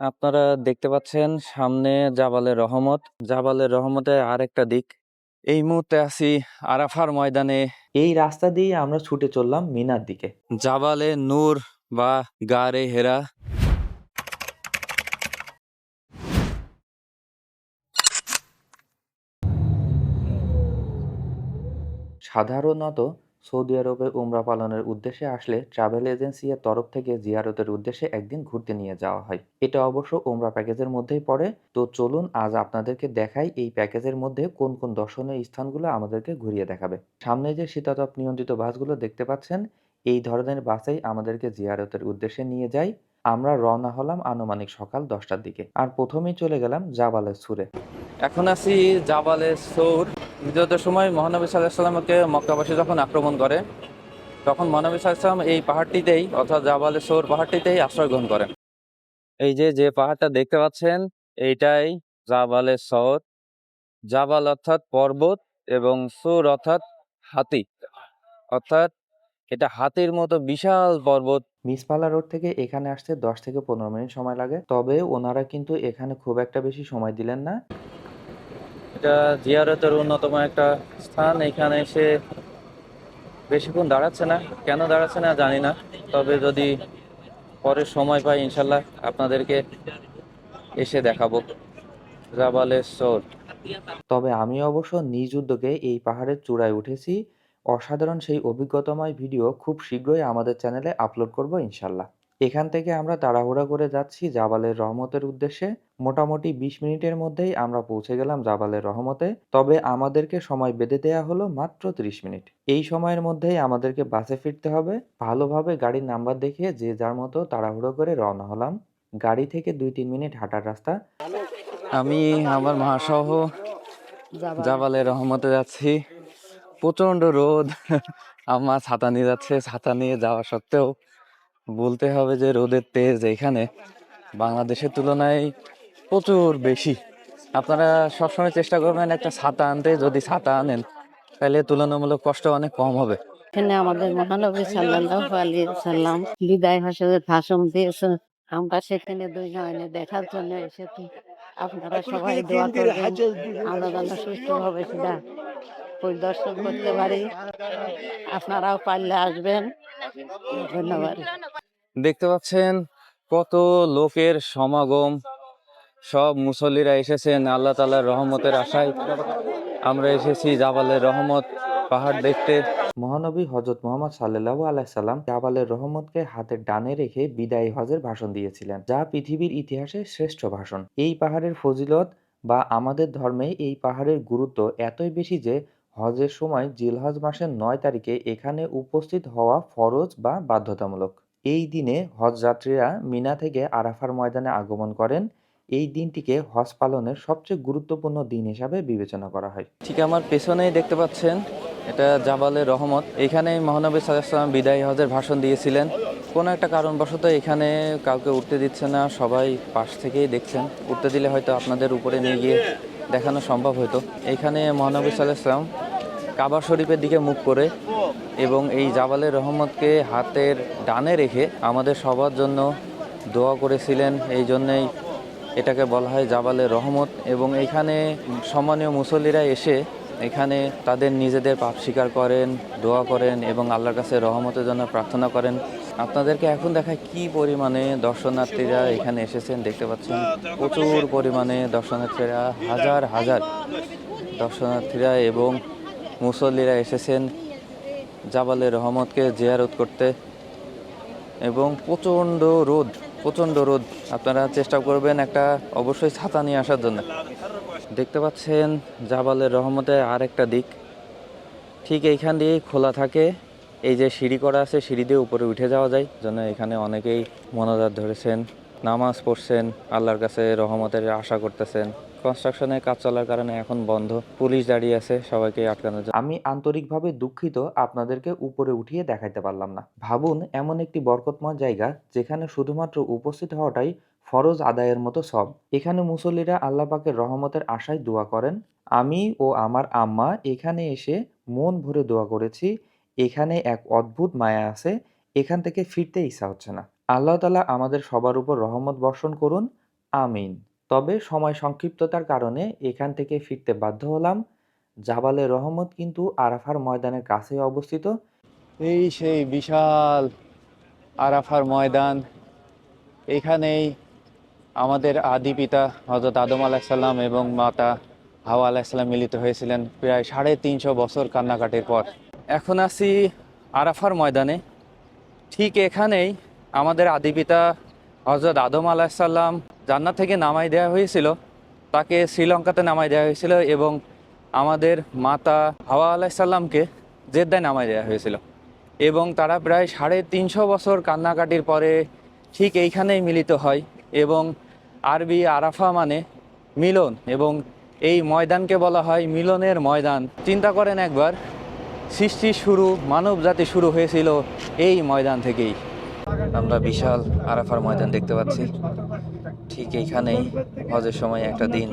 আপনারা দেখতে পাচ্ছেন সামনে জাবালের রহমত। জাবালের রহমতের আরেকটা দিক। এই মুহূর্তে আছি আরাফার ময়দানে। এই রাস্তা দিয়ে আমরা ছুটে চললাম মিনার দিকে। জাবালে নূর বা গারে হেরা। সাধারণত সৌদি আরবে উমরা পালনের উদ্দেশ্যে আসলে ট্রাভেল এজেন্সি এর তরফ থেকে জিয়ারতের উদ্দেশ্যে একদিন ঘুরতে নিয়ে যাওয়া হয়। এটা অবশ্য উমরা প্যাকেজের মধ্যেই পড়ে। তো চলুন আজ আপনাদেরকে দেখাই এই প্যাকেজের মধ্যে কোন কোন দর্শনীয় স্থানগুলো আমাদেরকে ঘুরিয়ে দেখাবে। সামনে যে শীতাতপ নিয়ন্ত্রিত বাসগুলো দেখতে পাচ্ছেন, এই ধরনের বাসেই আমাদেরকে জিয়ারতের উদ্দেশ্যে নিয়ে যায় আমরা রওনা হলাম আনুমানিক সকাল দশটার দিকে। আর প্রথমেই চলে গেলাম জাবালের সুরে। এখন আছি জাবালে সৌর। বিগত সময় মহানবী সাল্লাহামকে মক্কাবাসী যখন আক্রমণ করে, তখন মহানবী সাল্লাম এই পাহাড়টিতেই, অর্থাৎ জাবালে সৌর পাহাড়টিতেই আশ্রয় গ্রহণ করেন। এই যে যে পাহাড়টা দেখতে পাচ্ছেন, এইটাই জাবালে সৌর জাবাল অর্থাৎ পর্বত এবং সৌর অর্থাৎ হাতি। অর্থাৎ এটা হাতির মতো বিশাল পর্বত। মিসপালা রোড থেকে এখানে আসতে দশ থেকে পনেরো মিনিট সময় লাগে। তবে ওনারা কিন্তু এখানে খুব একটা বেশি সময় দিলেন না। এটা জিয়ারতের অন্যতম একটা স্থান। এখানে এসে বেশিক্ষণ দাঁড়াচ্ছে না। কেন দাঁড়াচ্ছে না জানি না। তবে যদি পরে সময় পাই ইনশাল্লাহ আপনাদেরকে এসে দেখাবো। জাবালের তবে আমি অবশ্য নিজ উদ্যোগে এই পাহাড়ের চূড়ায় উঠেছি। অসাধারণ সেই অভিজ্ঞতাময় ভিডিও খুব শীঘ্রই আমাদের চ্যানেলে আপলোড করব ইনশাল্লাহ। এখান থেকে আমরা তাড়াহুড়া করে যাচ্ছি জাবালের রহমতের উদ্দেশ্যে। মোটামুটি বিশ মিনিটের মধ্যেই আমরা পৌঁছে গেলাম জাবালের রহমতে। তবে আমাদেরকে সময় বেঁধে দেওয়া হলো মাত্র ত্রিশ মিনিট। এই সময়ের মধ্যেই আমাদেরকে বাসে ফিরতে হবে। ভালোভাবে গাড়ির নাম্বার দেখে যে যার মতো তাড়াহুড়ো করে রওনা হলাম। গাড়ি থেকে দুই তিন মিনিট হাঁটার রাস্তা। আমি আমার মাসহ জাবালের রহমতে যাচ্ছি। প্রচণ্ড রোদ। আমার ছাতা নিয়ে যাচ্ছে। ছাতা নিয়ে যাওয়া সত্ত্বেও বলতে হবে যে রোদের তেজ এখানে। বাংলাদেশের তুলনায় প্রচুর বেশি। আপনারা সবসময় চেষ্টা করবেন একটা ছাতা আনতে যদি ছাতা আনেন তাহলে তুলনামূলক কষ্ট অনেক কম হবে। এখানে আমাদের মহানবী সাল্লাল্লাহু আলাইহি সাল্লাম বিদায় ভাষণের ভাষণ দিয়েছেন। আমরা সেখানে দুই নয়নে দেখার জন্য এসেছি। আপনারা সবাই দোয়া করবেন। আমরা যেন সুস্থভাবে সেটা পরিদর্শন করতে পারি। আপনারাও পারলে আসবেন। ধন্যবাদ। দেখতে পাচ্ছেন কত লোকের সমাগম। সব মুসল্লিরা এসেছেন আল্লাহ তালার রহমতের আশায়। আমরা এসেছি জাবালের রহমত পাহাড় দেখতে। মহানবী হজরত মোহাম্মদ সাল্লাল্লাহু আলাইহি সাল্লাম জাবালের রহমতকে হাতের ডানে রেখে বিদায়ী হজের ভাষণ দিয়েছিলেন, যা পৃথিবীর ইতিহাসে শ্রেষ্ঠ ভাষণ। এই পাহাড়ের ফজিলত বা আমাদের ধর্মে এই পাহাড়ের গুরুত্ব এতই বেশি যে হজের সময় জিলহজ মাসের নয় তারিখে এখানে উপস্থিত হওয়া ফরজ বা বাধ্যতামূলক। এই দিনে হজ যাত্রীরা মিনা থেকে আরাফার ময়দানে আগমন করেন এই দিনটিকে হজ পালনের সবচেয়ে গুরুত্বপূর্ণ দিন হিসাবে বিবেচনা করা হয়। ঠিক আমার পেছনেই দেখতে পাচ্ছেন, এটা জাবালের রহমত। এখানে মহানবী সাল্লাম বিদায়ী হজের ভাষণ দিয়েছিলেন। কোনো একটা কারণবশত এখানে কাউকে উঠতে দিচ্ছে না, সবাই পাশ থেকেই দেখছেন। উঠতে দিলে হয়তো আপনাদের উপরে নিয়ে গিয়ে দেখানো সম্ভব হতো। এখানে মহানবী সাল্লাম কাবা শরীফের দিকে মুখ করে এবং এই জাবালের রহমতকে হাতের ডানে রেখে আমাদের সবার জন্য দোয়া করেছিলেন। এই জন্যেই এটাকে বলা হয় জাবালের রহমত এবং এখানে সম্মানীয় মুসল্লিরা এসে এখানে তাদের নিজেদের পাপ স্বীকার করেন, দোয়া করেন এবং আল্লাহর কাছে রহমতের জন্য প্রার্থনা করেন। আপনাদেরকে এখন দেখায় কি পরিমাণে দর্শনার্থীরা এখানে এসেছেন দেখতে পাচ্ছেন। প্রচুর পরিমাণে দর্শনার্থীরা, হাজার হাজার দর্শনার্থীরা এবং মুসল্লিরা এসেছেন জাবালের রহমতকে জিয়ারত করতে এবং প্রচণ্ড রোদ প্রচণ্ড রোদ। আপনারা চেষ্টা করবেন একটা অবশ্যই ছাতা নিয়ে আসার জন্য। দেখতে পাচ্ছেন জাবালের রহমতের আরেকটা দিক। ঠিক এইখান দিয়েই খোলা থাকে। এই যে সিঁড়ি করা আছে, সিঁড়ি দিয়ে উপরে উঠে যাওয়া যায় জন্য এখানে অনেকেই মনোজাত ধরেছেন, নামাজ পড়ছেন, আল্লাহর কাছে রহমতের আশা করতেছেন। কনস্ট্রাকশনের কাজ চলার কারণে এখন বন্ধ। পুলিশ দাঁড়িয়ে আছে, সবাইকে আটকানোর জন্য। আমি আন্তরিকভাবে দুঃখিত, আপনাদেরকে উপরে উঠিয়ে দেখাইতে পারলাম না। ভাবুন, এমন একটি বরকতময় জায়গা, যেখানে শুধুমাত্র উপস্থিত হওয়াটাই ফরজ আদায়ের মতো সব। এখানে মুসল্লিরা আল্লাহ পাকের রহমতের আশায় দোয়া করেন। আমি ও আমার আম্মা এখানে এসে মন ভরে দোয়া করেছি। এখানে এক অদ্ভুত মায়া আছে, এখান থেকে ফিরতে ইচ্ছা হচ্ছে না। আল্লাহ তালা আমাদের সবার উপর রহমত বর্ষণ করুন। আমিন। তবে সময় সংক্ষিপ্ততার কারণে এখান থেকে ফিরতে বাধ্য হলাম। জাবালে রহমত কিন্তু আরাফার ময়দানের কাছেই অবস্থিত। এই সেই বিশাল আরাফার ময়দান। এখানেই আমাদের আদি পিতা হজরত আদম আলাহিসাল্লাম এবং মাতা হাওয়া আলাহিসাল্লাম মিলিত হয়েছিলেন প্রায় সাড়ে তিনশো বছর কান্নাকাটির পর। এখন আছি আরাফার ময়দানে। ঠিক এখানেই আমাদের আদি পিতা হজরত আদম আলাহিসাল্লাম জান্নাত থেকে নামাই দেওয়া হয়েছিল, তাকে শ্রীলঙ্কাতে নামাই দেওয়া হয়েছিল এবং আমাদের মাতা হাওয়া আলাহিসাল্লামকে জেদ্দায় নামাই দেওয়া হয়েছিল। এবং তারা প্রায় সাড়ে তিনশো বছর কান্নাকাটির পরে ঠিক এইখানেই মিলিত হয় এবং আরবি আরাফা মানে মিলন এবং এই ময়দানকে বলা হয় মিলনের ময়দান। চিন্তা করেন একবার, সৃষ্টি শুরু মানব জাতি শুরু হয়েছিল এই ময়দান থেকেই। আমরা বিশাল আরাফার ময়দান দেখতে পাচ্ছি। ঠিক এইখানেই হজের সময় একটা দিন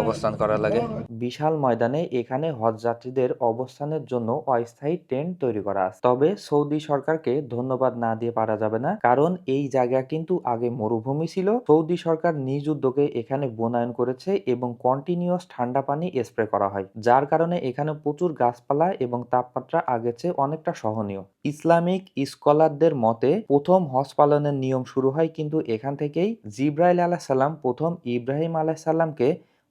অবস্থান করা লাগে। বিশাল ময়দানে এখানে হজ যাত্রীদের অবস্থানের জন্য অস্থায়ী টেন্ট তৈরি করা আছে। তবে সৌদি সরকারকে ধন্যবাদ না দিয়ে পারা যাবে না, কারণ এই জায়গা কিন্তু আগে মরুভূমি ছিল। সৌদি সরকার নিজ উদ্যোগে এখানে বনায়ন করেছে এবং কন্টিনিউয়াস ঠান্ডা পানি স্প্রে করা হয়, যার কারণে এখানে প্রচুর গাছপালা এবং তাপমাত্রা আগের চেয়ে অনেকটা সহনীয়। ইসলামিক স্কলারদের মতে, প্রথম হজ পালনের নিয়ম শুরু হয় কিন্তু এখান থেকেই জিব্রাইল আলাহ সাল্লাম প্রথম ইব্রাহিম আলাহ সাল্লামকে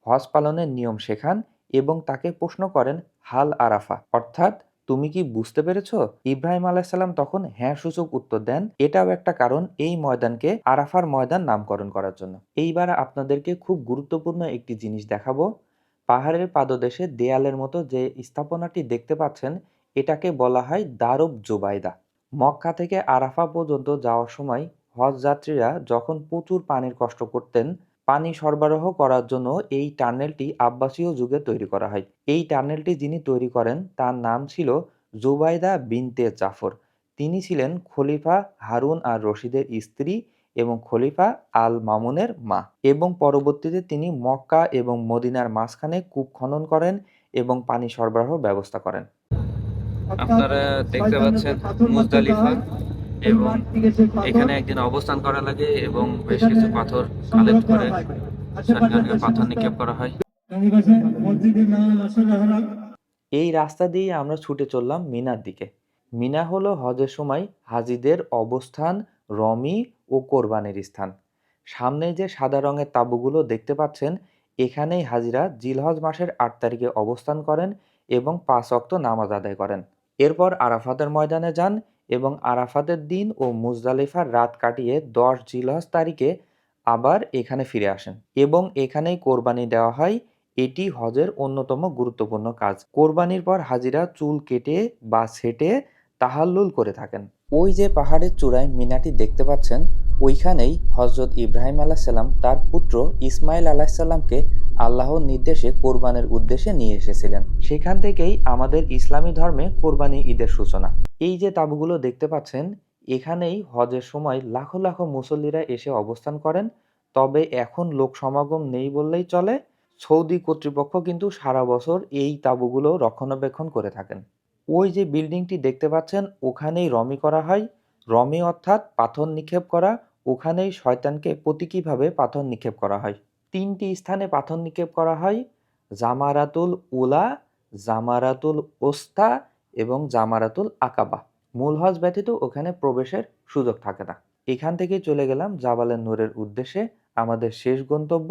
হজ পালনের নিয়ম শেখান এবং তাকে প্রশ্ন করেন, হাল আরাফা? অর্থাৎ, তুমি কি বুঝতে পেরেছ? ইব্রাহিম আলাইসাল্লাম তখন হ্যাঁ সূচক উত্তর দেন। এটাও একটা কারণ এই ময়দানকে আরাফার ময়দান নামকরণ করার জন্য। এইবার আপনাদেরকে খুব গুরুত্বপূর্ণ একটি জিনিস দেখাবো। পাহাড়ের পাদদেশে দেয়ালের মতো যে স্থাপনাটি দেখতে পাচ্ছেন, এটাকে বলা হয় দারব জুবাইদা মক্কা থেকে আরাফা পর্যন্ত যাওয়ার সময় হজ যাত্রীরা যখন প্রচুর পানির কষ্ট করতেন, পানি সরবরাহ করার জন্য এই টানেলটি আব্বাসীয় যুগে তৈরি করা হয়। এই টানেলটি যিনি তৈরি করেন, তার নাম ছিল জুবাইদা বিনতে জাফর। তিনি ছিলেন খলিফা হারুন আর রশিদের স্ত্রী এবং খলিফা আল মামুনের মা এবং পরবর্তীতে তিনি মক্কা এবং মদিনার মাঝখানে কূপ খনন করেন এবং পানি সরবরাহ ব্যবস্থা করেন। আপনারা দেখতে পাচ্ছেন মুজদালিফা এবং এখানে একদিন অবস্থান করা লাগে এবং বেশ কিছু পাথর কালেক্ট করে পাথর নিক্ষেপ করা হয়। এই রাস্তা দিয়ে আমরা ছুটে চললাম মিনার দিকে। মিনা হলো হজের সময় হাজিদের অবস্থান রমি ও কোরবানির স্থান। সামনে যে সাদা রঙের তাঁবুগুলো দেখতে পাচ্ছেন এখানেই হাজিরা জিলহজ মাসের আট তারিখে অবস্থান করেন এবং পাঁচ অক্ত নামাজ আদায় করেন। এরপর আরাফাতের ময়দানে যান এবং আরাফাতের দিন ও মুজদালিফার রাত কাটিয়ে দশ জিলহজ তারিখে আবার এখানে ফিরে আসেন এবং এখানেই কোরবানি দেওয়া হয়। এটি হজের অন্যতম গুরুত্বপূর্ণ কাজ। কোরবানির পর হাজিরা চুল কেটে বা সেটে তাহাল্লুল করে থাকেন। ওই যে পাহাড়ের চূড়ায় মিনাটি দেখতে পাচ্ছেন ওইখানেই হজরত ইব্রাহিম আলাহিসাল্লাম তার পুত্র ইসমাইল আলাহিসাল্লামকে আল্লাহর নির্দেশে কোরবানের উদ্দেশ্যে নিয়ে এসেছিলেন। সেখান থেকেই আমাদের ইসলামী ধর্মে কোরবানি ঈদের সূচনা। এই যে তাবুগুলো দেখতে পাচ্ছেন, এখানেই হজের সময় লাখো লাখো মুসল্লিরা এসে অবস্থান করেন। তবে এখন লোক সমাগম নেই বললেই চলে। সৌদি কর্তৃপক্ষ কিন্তু সারা বছর এই তাঁবুগুলো রক্ষণাবেক্ষণ করে থাকেন। ওই যে বিল্ডিংটি দেখতে পাচ্ছেন, ওখানেই রমি করা হয়। রমি অর্থাৎ পাথর নিক্ষেপ করা, ওখানেই শয়তানকে প্রতীকীভাবে পাথর নিক্ষেপ করা হয়। তিনটি স্থানে পাথর নিক্ষেপ করা হয়, জামারাতুল উলা, জামারাতুল ওস্তা এবং জামারাতুল আকাবা। মূল হজ ব্যতীত ওখানে প্রবেশের সুযোগ থাকে না। এখান থেকে চলে গেলাম জাবালের নূরের উদ্দেশ্যে, আমাদের শেষ গন্তব্য,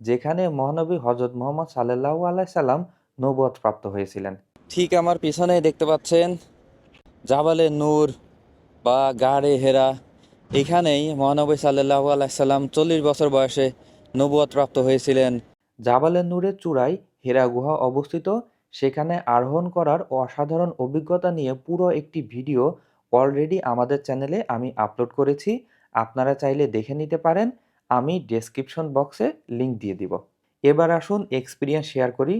যেখানে মহানবী হজরত মোহাম্মদ সাল্লাহ আলাইসাল্লাম নবুয়ত প্রাপ্ত হয়েছিলেন। ঠিক আমার পিছনে দেখতে পাচ্ছেন জাবালে নূর বা গাড়ে হেরা, এখানেই মহানবী সাল্লাহ আলাইসাল্লাম চল্লিশ বছর বয়সে নবুয়ত প্রাপ্ত হয়েছিলেন। জাবালের নূরের চূড়ায় হেরা গুহা অবস্থিত। সেখানে আরোহণ করার অসাধারণ অভিজ্ঞতা নিয়ে পুরো একটি ভিডিও অলরেডি আমাদের চ্যানেলে আমি আপলোড করেছি। আপনারা চাইলে দেখে নিতে পারেন। আমি ডেসক্রিপশন বক্সে লিংক দিয়ে দিব। এবার আসুন এক্সপিরিয়েন্স শেয়ার করি।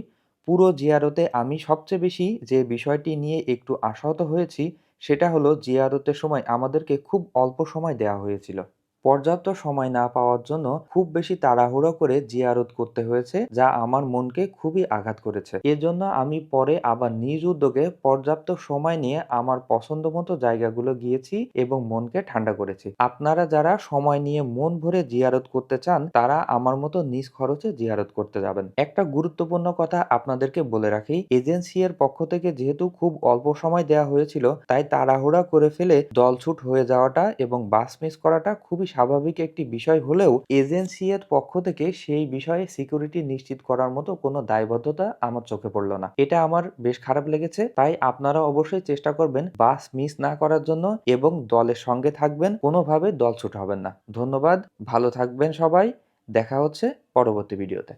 পুরো জিয়ারতে আমি সবচেয়ে বেশি যে বিষয়টি নিয়ে একটু আশাহত হয়েছি সেটা হলো জিয়ারতের সময় আমাদেরকে খুব অল্প সময় দেওয়া হয়েছিল। পর্যাপ্ত সময় না পাওয়ার জন্য খুব বেশি তাড়াহুড়ো করে জিয়ারত করতে হয়েছে, যা আমার মনকে খুবই আঘাত করেছে। এজন্য আমি পরে আবার নিজ উদ্যোগে পর্যাপ্ত সময় নিয়ে আমার পছন্দ মতো জায়গাগুলো গিয়েছি এবং মনকে ঠান্ডা করেছি। আপনারা যারা সময় নিয়ে মন ভরে জিয়ারত করতে চান, তারা আমার মতো নিজ খরচে জিয়ারত করতে যাবেন। একটা গুরুত্বপূর্ণ কথা আপনাদেরকে বলে রাখি, এজেন্সি এর পক্ষ থেকে যেহেতু খুব অল্প সময় দেওয়া হয়েছিল, তাই তাড়াহুড়া করে ফেলে দলছুট হয়ে যাওয়াটা এবং বাস মিস করাটা খুবই স্বাভাবিক একটি বিষয় হলেও এজেন্সি এর পক্ষ থেকে সেই বিষয়ে সিকিউরিটি নিশ্চিত করার মতো কোনো দায়বদ্ধতা আমার চোখে পড়ল না। এটা আমার বেশ খারাপ লেগেছে, তাই আপনারা অবশ্যই চেষ্টা করবেন বাস মিস না করার জন্য এবং দলের সঙ্গে থাকবেন, কোনোভাবে দল ছুট হবেন না। ধন্যবাদ, ভালো থাকবেন সবাই, দেখা হচ্ছে পরবর্তী ভিডিওতে।